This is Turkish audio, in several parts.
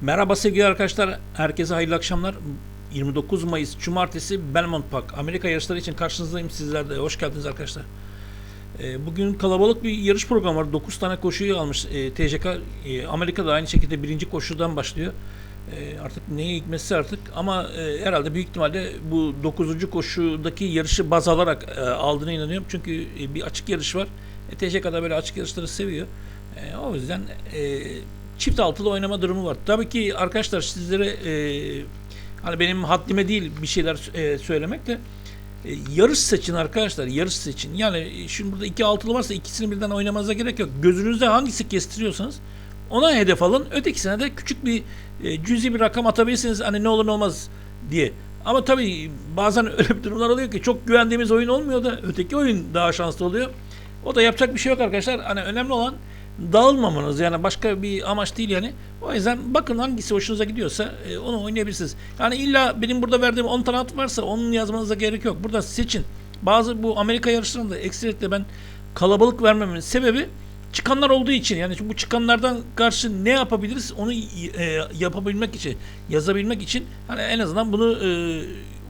Merhaba sevgili arkadaşlar. Herkese hayırlı akşamlar. 29 Mayıs Cumartesi Belmont Park Amerika yarışları için karşınızdayım sizler de. Hoş geldiniz arkadaşlar. Ee, Bugün kalabalık bir yarış programı var. 9 tane koşuyu almış e, TCK. E, Amerika'da aynı şekilde birinci koşudan başlıyor. E, Artık neye hikmetse artık ama herhalde büyük ihtimalle bu 9. koşudaki yarışı baz alarak aldığına inanıyorum. Çünkü bir açık yarış var. TCK'da böyle açık yarışları seviyor. O yüzden çift altılı oynama durumu var. Tabii ki arkadaşlar sizlere e, hani benim haddime değil bir şeyler e, söylemek de e, yarış seçin arkadaşlar. Yarış seçin. Yani e, şimdi burada iki altılı varsa ikisini birden oynamanıza gerek yok. Gözünüzde hangisi kestiriyorsanız ona hedef alın. Ötekisine de küçük bir e, cüzi bir rakam atabilirsiniz. Hani ne olur ne olmaz diye. Ama tabii bazen öyle bir durumlar oluyor ki çok güvendiğimiz oyun olmuyor da öteki oyun daha şanslı oluyor. O da yapacak bir şey yok arkadaşlar. Hani önemli olan dağılmamanız yani başka bir amaç değil yani. O yüzden bakın hangisi hoşunuza gidiyorsa e, onu oynayabilirsiniz. Yani illa benim burada verdiğim 10 tane at varsa onun yazmanıza gerek yok. Burada seçin. Bazı bu Amerika yarışlarında ekstrikle ben kalabalık vermemin sebebi çıkanlar olduğu için yani bu çıkanlardan karşı ne yapabiliriz onu e, yapabilmek için yazabilmek için hani en azından bunu e,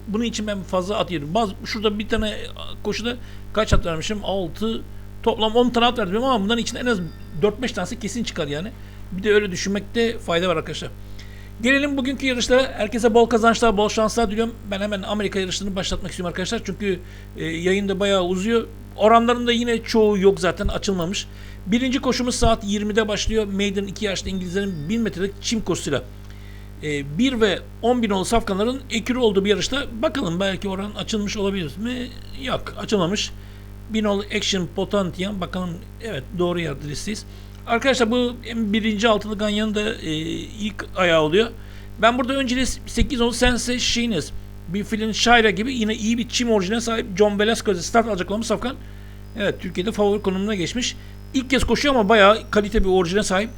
bunun için ben fazla at yedim. Bazı şurada bir tane koşuda kaç at vermişim? 6 toplam 10 tane at verdim ama bunların içinde en az 4-5 tanesi kesin çıkar yani. Bir de öyle düşünmekte fayda var arkadaşlar. Gelelim bugünkü yarışlara. Herkese bol kazançlar, bol şanslar diliyorum. Ben hemen Amerika yarışlarını başlatmak istiyorum arkadaşlar. Çünkü e, yayın da bayağı uzuyor. Oranların da yine çoğu yok zaten açılmamış. Birinci koşumuz saat 20'de başlıyor. Maiden 2 yaşlı İngilizlerin 1000 metrelik çim koşusuyla. E, 1 ve 10 bin olu safkanların ekürü olduğu bir yarışta. Bakalım belki oran açılmış olabilir mi? Yok açılmamış. Binol Action Potential. Bakalım evet doğru listeyiz. Arkadaşlar bu birinci altılı ganyanın da e, ilk ayağı oluyor. Ben burada önceli 8 10 Sense Shines bir filin Shira gibi yine iyi bir çim orijine sahip John Velasquez'e start alacak olan Safkan. Evet Türkiye'de favori konumuna geçmiş. İlk kez koşuyor ama bayağı kalite bir orijine sahip.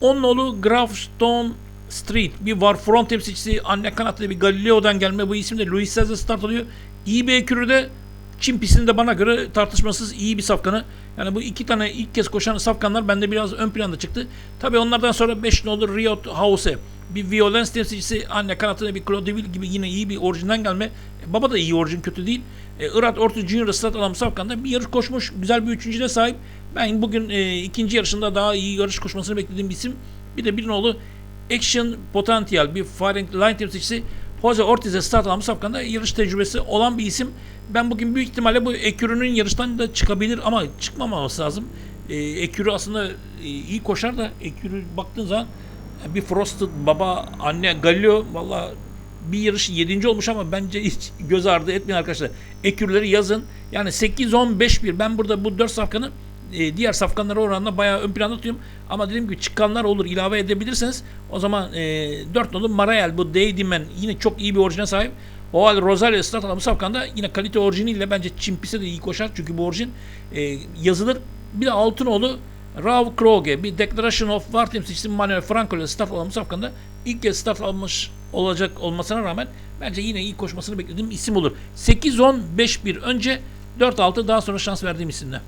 Onun oğlu Grafstone Street bir var front temsilcisi anne kanatlı bir Galileo'dan gelme bu isimde Luis Cesar start alıyor. İyi bir ekürüde Çin pistinde bana göre tartışmasız iyi bir safkanı. Yani bu iki tane ilk kez koşan safkanlar bende biraz ön planda çıktı. Tabi onlardan sonra 5 olur Riot House. Bir violence temsilcisi anne kanatında bir Claude gibi yine iyi bir orijinden gelme. E, baba da iyi orijin kötü değil. E, Irat Orta Junior Stat alan safkanda bir yarış koşmuş. Güzel bir üçüncüde sahip. Ben bugün e, ikinci yarışında daha iyi yarış koşmasını beklediğim bir isim. Bir de bir oğlu Action Potential bir Firing Line temsilcisi Jose Ortiz'e start almış safkanda yarış tecrübesi olan bir isim. Ben bugün büyük ihtimalle bu Ekürü'nün yarıştan da çıkabilir ama çıkmaması lazım. E, Ekürü aslında e, iyi koşar da Ekürü baktığın zaman bir Frosted baba anne Galileo valla bir yarış 7. olmuş ama bence hiç göz ardı etmeyin arkadaşlar. Ekürleri yazın. Yani 8-10-5-1 ben burada bu 4 safkanı e, diğer safkanlara oranla bayağı ön planda tutuyorum. Ama dediğim gibi çıkanlar olur ilave edebilirseniz o zaman e, 4 nolu Marael bu Daydimen yine çok iyi bir orijine sahip. O halde Rosario start alan safkanda yine kalite orijiniyle bence Çimpis'e de iyi koşar. Çünkü bu orijin e, yazılır. Bir de Altınoğlu Rav Kroge bir Declaration of War temsilcisi Manuel Franco ile start alan safkanda ilk kez start almış olacak olmasına rağmen bence yine iyi koşmasını beklediğim isim olur. 8-10-5-1 önce 4-6 daha sonra şans verdiğim isimle.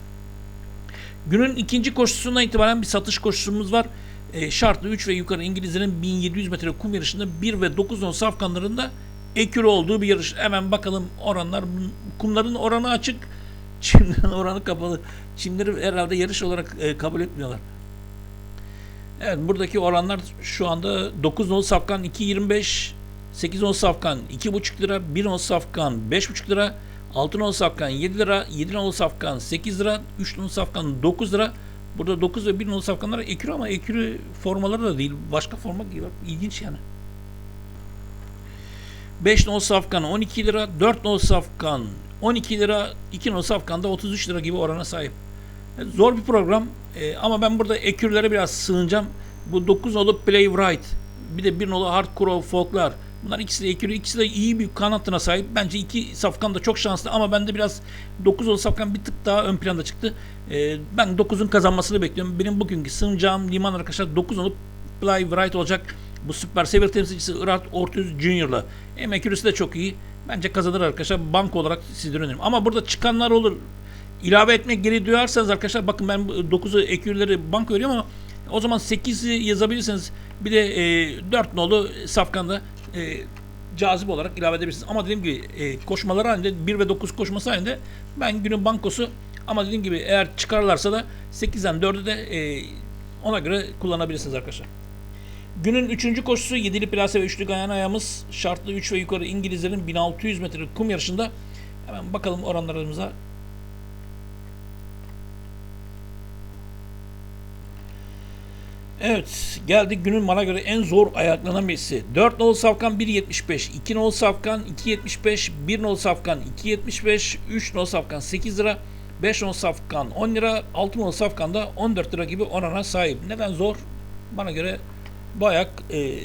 Günün ikinci koşusundan itibaren bir satış koşusumuz var. E, şartlı 3 ve yukarı İngilizlerin 1700 metre kum yarışında 1 ve 9 on safkanlarında ekür olduğu bir yarış. Hemen bakalım oranlar. Kumların oranı açık. Çimlerin oranı kapalı. Çimleri herhalde yarış olarak e, kabul etmiyorlar. Evet buradaki oranlar şu anda 9 nolu safkan 2.25 8 nolu safkan 2.5 lira 1 nolu safkan 5.5 lira 6 nolu safkan 7 lira 7 nolu safkan 8 lira 3 nolu safkan 9 lira Burada 9 ve 1 nolu safkanlar ekürü ama ekürü formaları da değil. Başka forma gibi. İlginç yani. 5 nol safkan 12 lira, 4 nol safkan 12 lira, 2 nol safkan da 33 lira gibi orana sahip. Zor bir program ee, ama ben burada ekürlere biraz sığınacağım. Bu 9 nolu Play Right, bir de 1 nolu Hardcore Folklar. Bunlar ikisi de ekürü, ikisi de iyi bir kanatına sahip. Bence iki safkan da çok şanslı ama bende biraz 9 nolu safkan bir tık daha ön planda çıktı. Ee, ben 9'un kazanmasını bekliyorum. Benim bugünkü sığınacağım liman arkadaşlar 9 nolu Play Right olacak. Bu süper seviye temsilcisi Irat Ortiz Junior'la. Hem ekürüsü de çok iyi. Bence kazanır arkadaşlar. Bank olarak sizlere öneririm. Ama burada çıkanlar olur. İlave etmek geri duyarsanız arkadaşlar bakın ben 9'u ekürleri bank veriyorum ama O zaman 8'i yazabilirsiniz. Bir de e, 4 nolu safkanda e, cazip olarak ilave edebilirsiniz. Ama dediğim gibi e, koşmaları halinde 1 ve 9 koşması halinde ben günün bankosu ama dediğim gibi eğer çıkarlarsa da 8'den 4'ü de e, ona göre kullanabilirsiniz arkadaşlar. Günün 3. koşusu 7'li plase ve 3'lü gayan ayağımız şartlı 3 ve yukarı İngilizlerin 1600 metre kum yarışında. Hemen bakalım oranlarımıza. Evet geldik günün bana göre en zor ayaklanan birisi. 4 nolu safkan 1.75, 2 nolu safkan 2.75, 1 nolu safkan 2.75, 3 nolu safkan 8 lira, 5 nolu safkan 10 lira, 6 nolu safkan da 14 lira gibi orana sahip. Neden zor? Bana göre bu ayak e,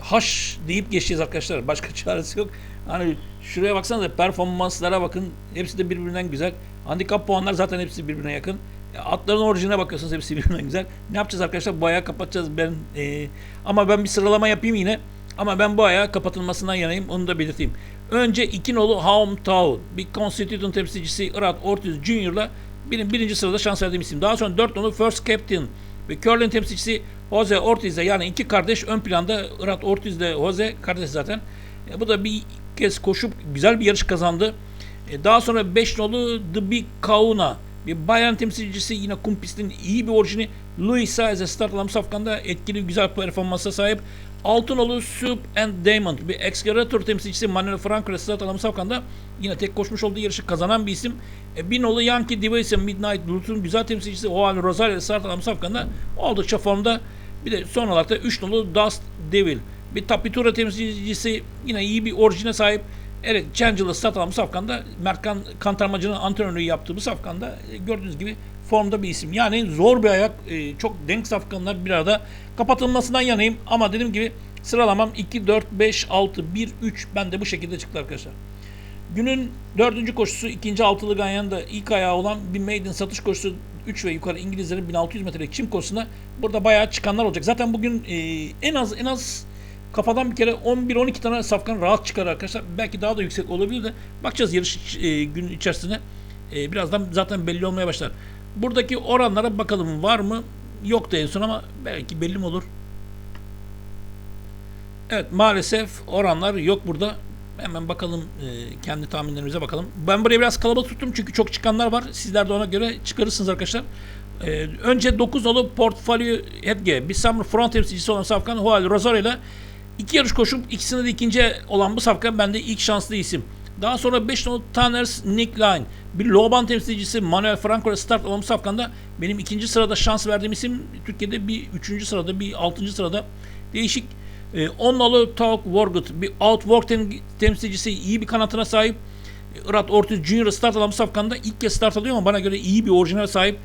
haş deyip geçeceğiz arkadaşlar. Başka çaresi yok. Hani şuraya baksanıza performanslara bakın. Hepsi de birbirinden güzel. Handikap puanlar zaten hepsi birbirine yakın. Atların orijine bakıyorsunuz hepsi birbirinden güzel. Ne yapacağız arkadaşlar? Bu ayağı kapatacağız. Ben e, ama ben bir sıralama yapayım yine. Ama ben bu ayağı kapatılmasından yanayım. Onu da belirteyim. Önce iki nolu Hometown. Bir Constitution temsilcisi Irat Ortiz Jr.'la benim birinci sırada şans verdiğim isim. Daha sonra dört nolu First Captain ve Curling temsilcisi Jose Ortiz'le yani iki kardeş ön planda. Irat Ortiz ile Jose kardeş zaten. E, bu da bir kez koşup güzel bir yarış kazandı. E, daha sonra 5 nolu The Big Kauna bir Bayern temsilcisi yine kum pistinin iyi bir orijini Louis Saez'e start alan safkanda etkili güzel performansa sahip. Altın nolu Soup and Diamond bir Excavator temsilcisi Manuel Franco start alan safkanda yine tek koşmuş olduğu yarışı kazanan bir isim. E, bir nolu Yankee Device Midnight Loot'un güzel temsilcisi Joao Rosario start alan safkanda oldukça formda. Bir de son olarak da 3 nolu Dust Devil bir Tapitura temsilcisi yine iyi bir orijine sahip. Evet, Changel'ı satılan bu safkanda Merkan Kantarmacı'nın antrenörlüğü yaptığı bu safkanda e, gördüğünüz gibi formda bir isim. Yani zor bir ayak. E, çok denk safkanlar bir arada kapatılmasından yanayım. Ama dediğim gibi sıralamam 2, 4, 5, 6, 1, 3. Ben de bu şekilde çıktı arkadaşlar. Günün dördüncü koşusu ikinci altılı Ganyan'da ilk ayağı olan bir maiden satış koşusu 3 ve yukarı İngilizlerin 1600 metrelik çim koşusunda burada bayağı çıkanlar olacak. Zaten bugün e, en az en az kafadan bir kere 11-12 tane safkan rahat çıkar arkadaşlar. Belki daha da yüksek olabilir de bakacağız yarış e, gün içerisinde. E, birazdan zaten belli olmaya başlar. Buradaki oranlara bakalım var mı? Yok da en son ama belki belli mi olur? Evet maalesef oranlar yok burada. Hemen bakalım e, kendi tahminlerimize bakalım. Ben buraya biraz kalabalık tuttum çünkü çok çıkanlar var. Sizler de ona göre çıkarırsınız arkadaşlar. E, önce 9 nolu Portfolio Hedge, bir Summer Front temsilcisi olan Safkan Hual Rosario ile iki yarış koşup ikisinde de ikinci olan bu Safkan bende ilk şanslı isim. Daha sonra 5 nolu Tanners Nick Line, bir Loban temsilcisi Manuel Franco ile start olan bu Safkan'da benim ikinci sırada şans verdiğim isim Türkiye'de bir üçüncü sırada, bir altıncı sırada değişik 10 e, nolu Talk Wargut bir outwork tem temsilcisi iyi bir kanatına sahip. Irat Ortiz Junior start alan safkanda ilk kez start alıyor ama bana göre iyi bir orijinal sahip.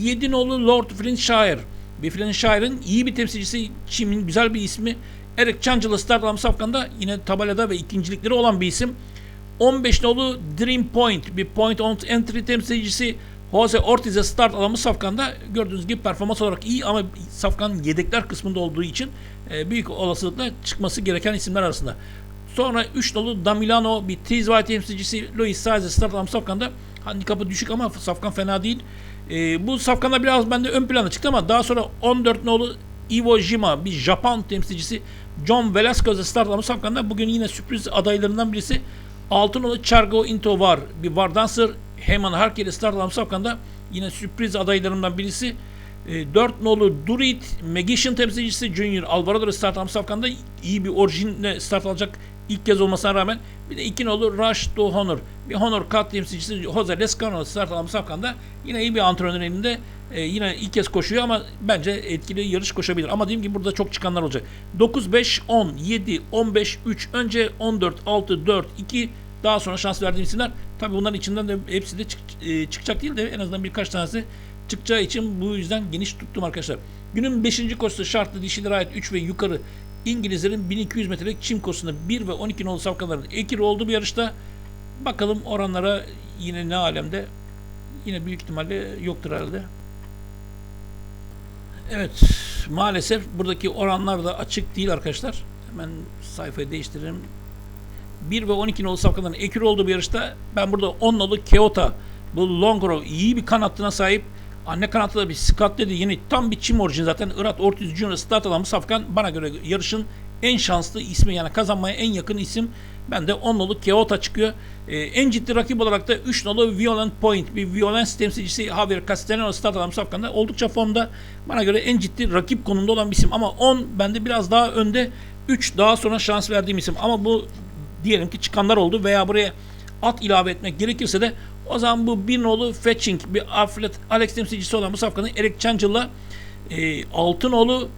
7 nolu Lord Flintshire. Bir Flintshire'ın iyi bir temsilcisi. Çim'in güzel bir ismi. Eric Changel'ı start alan safkanda yine tabelada ve ikincilikleri olan bir isim. 15 nolu Dream Point. Bir point on entry temsilcisi. Jose Ortiz'e start alan safkanda gördüğünüz gibi performans olarak iyi ama safkan yedekler kısmında olduğu için e, büyük olasılıkla çıkması gereken isimler arasında. Sonra 3 dolu Damilano bir Tizvay temsilcisi Luis Saez start alan safkanda handikapı düşük ama safkan fena değil. E, bu safkanda biraz bende ön plana çıktı ama daha sonra 14 nolu Iwo Jima bir Japon temsilcisi John Velasquez'e start alan safkanda bugün yine sürpriz adaylarından birisi. 6 nolu Chargo Into var bir Vardancer Heyman Harker'e start alan safkanda yine sürpriz adaylarından birisi. E, 4 nolu Durit Magician temsilcisi Junior Alvarado start alan safkanda iyi bir orijinle start alacak ilk kez olmasına rağmen bir de 2 nolu Rush to Honor bir Honor Cut temsilcisi Jose Lescano start safkanda yine iyi bir antrenör elinde e, yine ilk kez koşuyor ama bence etkili yarış koşabilir. Ama dediğim gibi burada çok çıkanlar olacak. 9, 5, 10, 7, 15, 3, önce 14, 6, 4, 2, daha sonra şans verdiğim isimler. Tabi bunların içinden de hepsi de çık, e, çıkacak değil de en azından birkaç tanesi çıkacağı için bu yüzden geniş tuttum arkadaşlar. Günün 5. koşusu şartlı dişilere ait 3 ve yukarı İngilizlerin 1200 metrelik çim koşusunda 1 ve 12 nolu safkaların ekiri oldu bu yarışta. Bakalım oranlara yine ne alemde. Yine büyük ihtimalle yoktur herhalde. Evet maalesef buradaki oranlar da açık değil arkadaşlar. Hemen sayfayı değiştirelim. 1 ve 12 nolu safkaların ekür olduğu bir yarışta ben burada 10 nolu Keota bu Longro iyi bir kanatlına sahip Anne kanatta da bir Scott dedi yeni tam bir çim orijini zaten. Irat Ortiz Junior start alan bu safkan bana göre yarışın en şanslı ismi yani kazanmaya en yakın isim. Ben de 10 nolu Keota çıkıyor. Ee, en ciddi rakip olarak da 3 nolu Violent Point bir violence temsilcisi Javier Castellano start alan bu safkanda oldukça formda. Bana göre en ciddi rakip konumda olan bir isim ama 10 bende biraz daha önde. 3 daha sonra şans verdiğim isim ama bu diyelim ki çıkanlar oldu veya buraya at ilave etmek gerekirse de o zaman bu bir nolu Fetching bir Alfred Alex temsilcisi olan bu safkanın Eric Changel'la e, Altınolu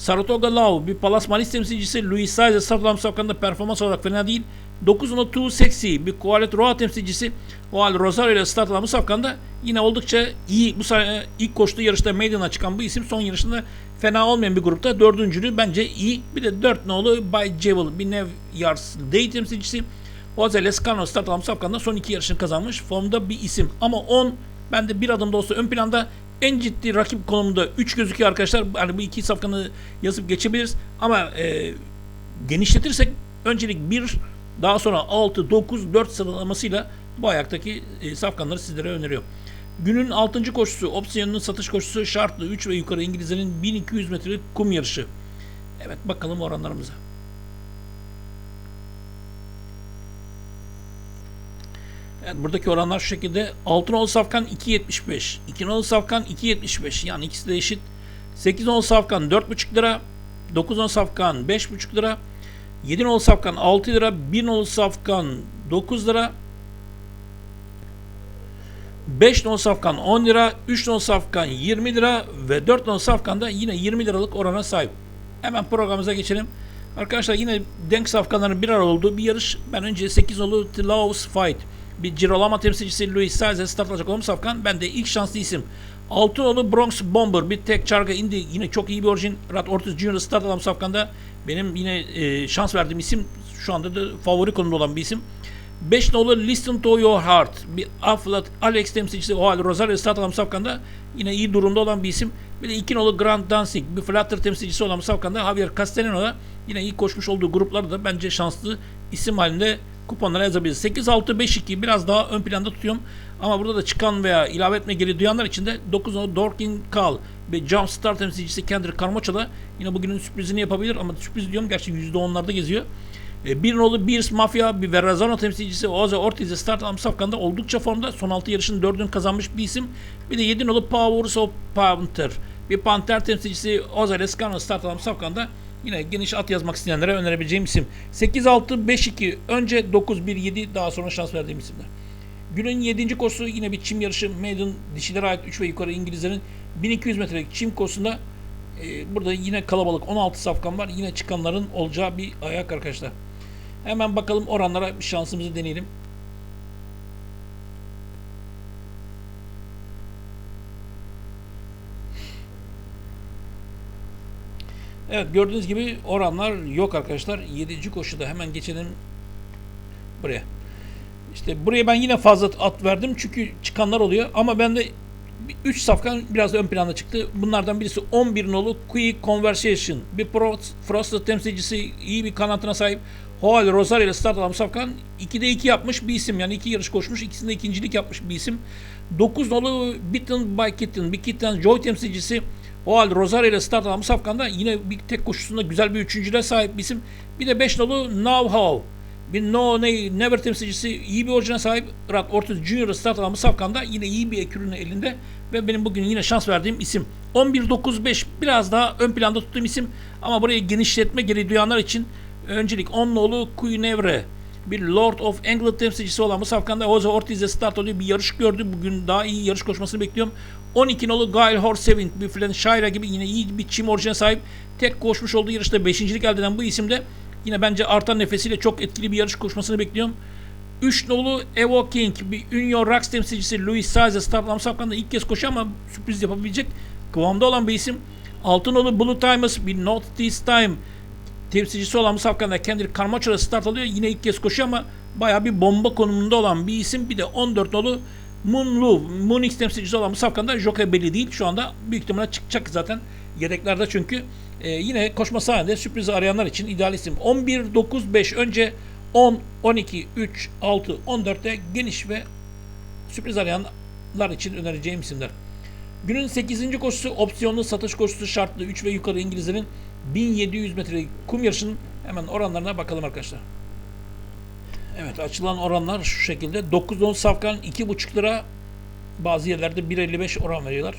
Saratoga Lau bir Palas Manis temsilcisi Luis Saez Saflam Safkan'da performans olarak fena değil. 9 nolu Too Sexy bir Kualet Roa temsilcisi Oal Rosario ile start alan bu yine oldukça iyi. Bu sene ilk koştuğu yarışta meydanına çıkan bu isim son yarışında fena olmayan bir grupta dördüncülüğü bence iyi. Bir de 4 nolu Bay Jewel bir Nev Yars Day temsilcisi Jose Lescano start alan bu safkanda son iki yarışını kazanmış. Formda bir isim ama 10 bende bir adım da olsa ön planda en ciddi rakip konumunda 3 gözüküyor arkadaşlar. Yani bu iki safkanı yazıp geçebiliriz. Ama e, genişletirsek öncelik 1 daha sonra 6, 9, 4 sıralamasıyla bu ayaktaki e, safkanları sizlere öneriyorum. Günün 6. koşusu, opsiyonunun satış koşusu şartlı 3 ve yukarı İngilizlerin 1200 metrelik kum yarışı. Evet bakalım oranlarımıza. Evet, buradaki oranlar şu şekilde. Altın ol safkan 2.75. 2 nolu safkan 2.75. Yani ikisi de eşit. 8 nolu safkan 4.5 lira. 9 nolu safkan 5.5 lira. 7 nolu safkan 6 lira. 1 nolu safkan 9 lira. 5 nolu safkan 10 lira. 3 nolu safkan 20 lira. Ve 4 nolu safkan da yine 20 liralık orana sahip. Hemen programımıza geçelim. Arkadaşlar yine denk safkanların bir ara olduğu bir yarış. Ben önce 8 nolu Tlaus Fight bir Girolama temsilcisi Luis Saez'e start alacak olan Safkan. Ben de ilk şanslı isim. Altınoğlu Bronx Bomber bir tek çarga indi. Yine çok iyi bir orijin. Rat Ortiz Junior start alan Safkan'da benim yine e, şans verdiğim isim. Şu anda da favori konumda olan bir isim. 5 nolu Listen to Your Heart. Bir Aflat Alex temsilcisi o halde Rosario start alan Safkan'da yine iyi durumda olan bir isim. Bir de 2 nolu Grand Dancing. Bir Flutter temsilcisi olan Safkan'da Javier Castellano'da yine iyi koşmuş olduğu gruplarda da bence şanslı isim halinde kuponlara yazabiliriz. 8 6 5 2 biraz daha ön planda tutuyorum. Ama burada da çıkan veya ilave etme geri duyanlar için de 9 nolu Dorkin Kal ve Jump Star temsilcisi Kendrick Carmocha da yine bugünün sürprizini yapabilir ama sürpriz diyorum gerçi %10'larda geziyor. E, bir nolu Beers Mafia, bir Verrazano temsilcisi Oze Ortiz'e start alan Safkan'da oldukça formda. Son 6 yarışın 4'ünü kazanmış bir isim. Bir de 7 nolu Powers of Panther. Bir Panther temsilcisi Oze Lescano start alan Safkan'da yine geniş at yazmak isteyenlere önerebileceğim isim. 8-6-5-2 önce 9-1-7 daha sonra şans verdiğim isimler. Günün 7. koşusu yine bir çim yarışı. Maiden dişilere ait 3 ve yukarı İngilizlerin 1200 metrelik çim koşusunda e, burada yine kalabalık 16 safkan var. Yine çıkanların olacağı bir ayak arkadaşlar. Hemen bakalım oranlara bir şansımızı deneyelim. Evet gördüğünüz gibi oranlar yok arkadaşlar. 7. koşuda hemen geçelim buraya. İşte buraya ben yine fazla at verdim çünkü çıkanlar oluyor ama ben de 3 safkan biraz da ön planda çıktı. Bunlardan birisi 11 nolu Quick Conversation. Bir Frosted temsilcisi iyi bir kanatına sahip. Hoal Rosario ile start alan safkan 2'de 2 yapmış bir isim. Yani iki yarış koşmuş. ikisinde ikincilik yapmış bir isim. 9 nolu Bitten by Kitten. Bir Kitten Joy temsilcisi. Hoal Rosario ile start alan safkanda yine bir tek koşusunda güzel bir üçüncüle sahip bir isim. Bir de 5 nolu Now How bir No ne, Never temsilcisi iyi bir orijine sahip. Rat Ortiz Junior start alan Safkan'da yine iyi bir ekürünün elinde ve benim bugün yine şans verdiğim isim. 11-9-5 biraz daha ön planda tuttuğum isim ama burayı genişletme geri duyanlar için öncelik 10 nolu Quinevre bir Lord of England temsilcisi olan bu safkanda Jose Ortiz'e start oluyor. Bir yarış gördü. Bugün daha iyi yarış koşmasını bekliyorum. 12 nolu Gail Horsevin bir Flan Shira gibi yine iyi bir çim orijine sahip. Tek koşmuş olduğu yarışta 5. lik elde eden bu isimde Yine bence artan nefesiyle çok etkili bir yarış koşmasını bekliyorum. 3 nolu Evo King, bir Union Rocks temsilcisi Luis Saez Startlam Safkan'da ilk kez koşuyor ama sürpriz yapabilecek kıvamda olan bir isim. 6 nolu Blue Timers, bir Not This Time temsilcisi olan bu Safkan'da Kendrick Carmacho'da start alıyor. Yine ilk kez koşuyor ama baya bir bomba konumunda olan bir isim. Bir de 14 nolu Moon Love, Moonix temsilcisi olan bu Safkan'da Joker belli değil. Şu anda büyük ihtimalle çıkacak zaten. Yedeklerde çünkü. Ee, yine koşma sahinde sürprizi arayanlar için ideal isim. 11, 9, 5 önce 10, 12, 3, 6, 14'te geniş ve sürpriz arayanlar için önereceğim isimler. Günün 8. koşusu opsiyonlu satış koşusu şartlı 3 ve yukarı İngilizlerin 1700 metre kum yarışının hemen oranlarına bakalım arkadaşlar. Evet açılan oranlar şu şekilde. 9 don safkan 2,5 lira. Bazı yerlerde 1.55 oran veriyorlar.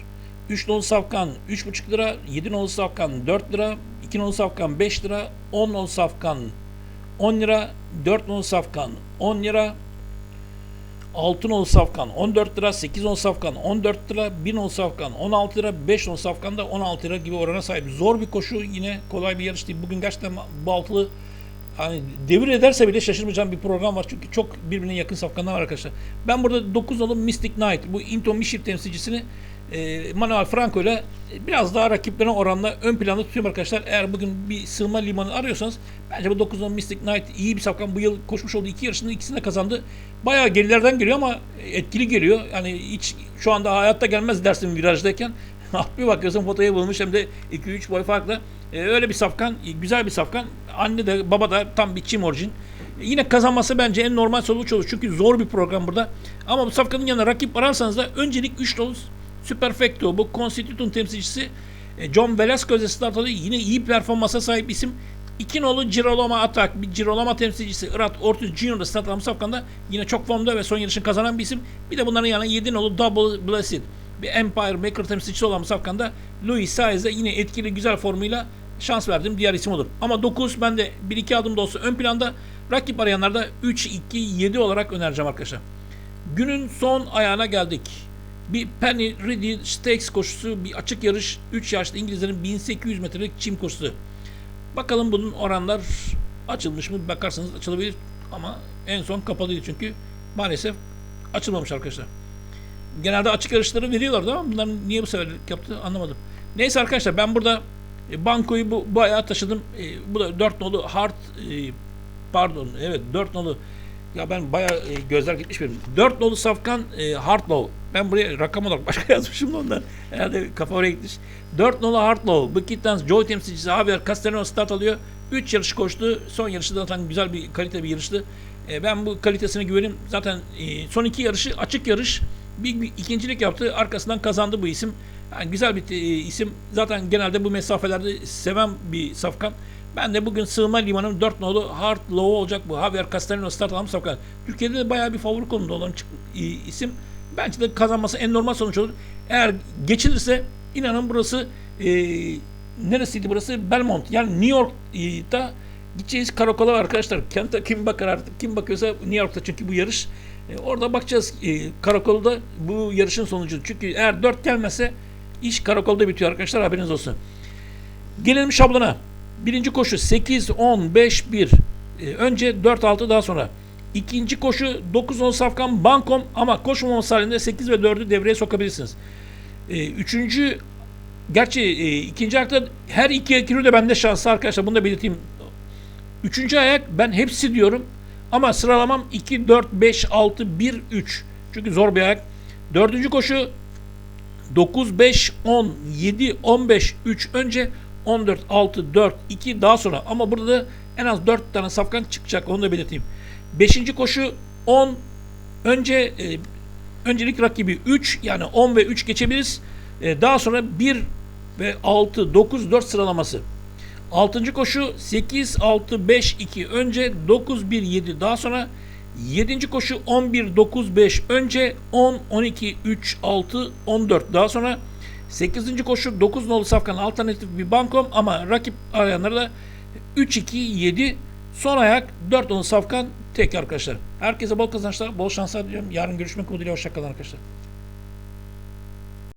3 don safkan 3,5 lira. 7 don safkan 4 lira. 2 don safkan 5 lira. 10 don safkan 10 lira. 4 don safkan 10 lira. 6 on safkan 14 lira, 8 on safkan 14 lira, 1000 on safkan 16 lira, 5 on safkan da 16 lira gibi orana sahip. Zor bir koşu yine kolay bir yarış değil. Bugün gerçekten bu altılı hani devir ederse bile şaşırmayacağım bir program var. Çünkü çok birbirine yakın safkanlar var arkadaşlar. Ben burada 9 nolu Mystic Knight bu Into Mishir temsilcisini e, Manuel Franco ile biraz daha rakiplerine oranla ön planda tutuyorum arkadaşlar. Eğer bugün bir sığınma limanı arıyorsanız bence bu 9 nolu Mystic Knight iyi bir safkan. Bu yıl koşmuş olduğu iki yarışının ikisini de kazandı. Bayağı gerilerden geliyor ama etkili geliyor. Yani hiç şu anda hayatta gelmez dersin virajdayken. bir bakıyorsun fotoğrafı bulmuş hem de 2-3 boy farklı. Ee, öyle bir safkan, güzel bir safkan. Anne de baba da tam bir çim orijin. Ee, yine kazanması bence en normal sonuç olur. Çünkü zor bir program burada. Ama bu safkanın yanına rakip ararsanız da öncelik 3 dolu Superfecto. Bu Constitut'un temsilcisi e, John Velasquez'e start alıyor. Yine iyi performansa sahip isim. İki nolu Girolama Atak, bir Girolama temsilcisi Irat Ortiz Junior'da start almış safkanda yine çok formda ve son yarışını kazanan bir isim. Bir de bunların yanına 7 nolu Double Blessed bir Empire Maker temsilcisi olan safkanda Louis Saez'de yine etkili güzel formuyla şans verdiğim diğer isim olur. Ama 9 ben de 1-2 adım da olsa ön planda rakip arayanlarda 3-2-7 olarak önereceğim arkadaşlar. Günün son ayağına geldik. Bir Penny Reedy Stakes koşusu, bir açık yarış 3 yaşlı İngilizlerin 1800 metrelik çim koşusu. Bakalım bunun oranlar açılmış mı? Bakarsanız açılabilir ama en son kapalıydı çünkü maalesef açılmamış arkadaşlar. Genelde açık yarışları veriyorlardı ama bunların niye bu seferlik yaptı anlamadım. Neyse arkadaşlar ben burada e, bankoyu bu, bu ayağa taşıdım. E, bu da 4 nolu hard e, pardon evet 4 nolu ya ben bayağı e, gözler gitmiş benim. 4 nolu safkan e, Hardlow. Ben buraya rakam olarak başka yazmışım da ondan. Herhalde kafa oraya gitmiş. 4 nolu Hardlow. Bu Kittens Joy temsilcisi Javier Castellano start alıyor. 3 yarış koştu. Son yarışı zaten güzel bir kalite bir yarıştı. E, ben bu kalitesine güvenim. Zaten e, son iki yarışı açık yarış. Bir, bir ikincilik yaptı. Arkasından kazandı bu isim. Yani güzel bir e, isim. Zaten genelde bu mesafelerde seven bir safkan. Ben de bugün sığınma limanım 4 nolu hard low olacak bu. Javier Castellano start almış safkan. Türkiye'de de bayağı bir favori konumda olan e, isim. Bence de kazanması en normal sonuç olur. Eğer geçilirse inanın burası e, neresiydi burası? Belmont. Yani New York'ta gideceğiz karakola arkadaşlar. Kente kim bakar artık? Kim bakıyorsa New York'ta çünkü bu yarış. E, orada bakacağız e, karakolda bu yarışın sonucu. Çünkü eğer 4 gelmezse iş karakolda bitiyor arkadaşlar haberiniz olsun. Gelelim şablona. Birinci koşu 8, 10, 5, 1. Ee, önce 4, 6 daha sonra. İkinci koşu 9, 10 safkan bankom ama koşmaması halinde 8 ve 4'ü devreye sokabilirsiniz. Ee, üçüncü gerçi e, ikinci ayakta her iki kilo da bende şanslı arkadaşlar bunu da belirteyim. Üçüncü ayak ben hepsi diyorum ama sıralamam 2, 4, 5, 6, 1, 3. Çünkü zor bir ayak. Dördüncü koşu 9, 5, 10, 7, 15, 3 önce 14, 6, 4, 2 daha sonra ama burada da en az 4 tane safkan çıkacak onu da belirteyim. Beşinci koşu 10 önce e, öncelik rakibi 3 yani 10 ve 3 geçebiliriz. E, daha sonra 1 ve 6, 9, 4 sıralaması. Altıncı koşu 8, 6, 5, 2 önce 9, 1, 7 daha sonra 7. koşu 11, 9, 5 önce 10, 12, 3, 6, 14 daha sonra 8. koşu 9 nolu safkan alternatif bir bankom ama rakip arayanlara da 3, 2, 7 son ayak 4 nolu safkan tek arkadaşlar. Herkese bol kazançlar, bol şanslar diliyorum. Yarın görüşmek umuduyla hoşçakalın arkadaşlar.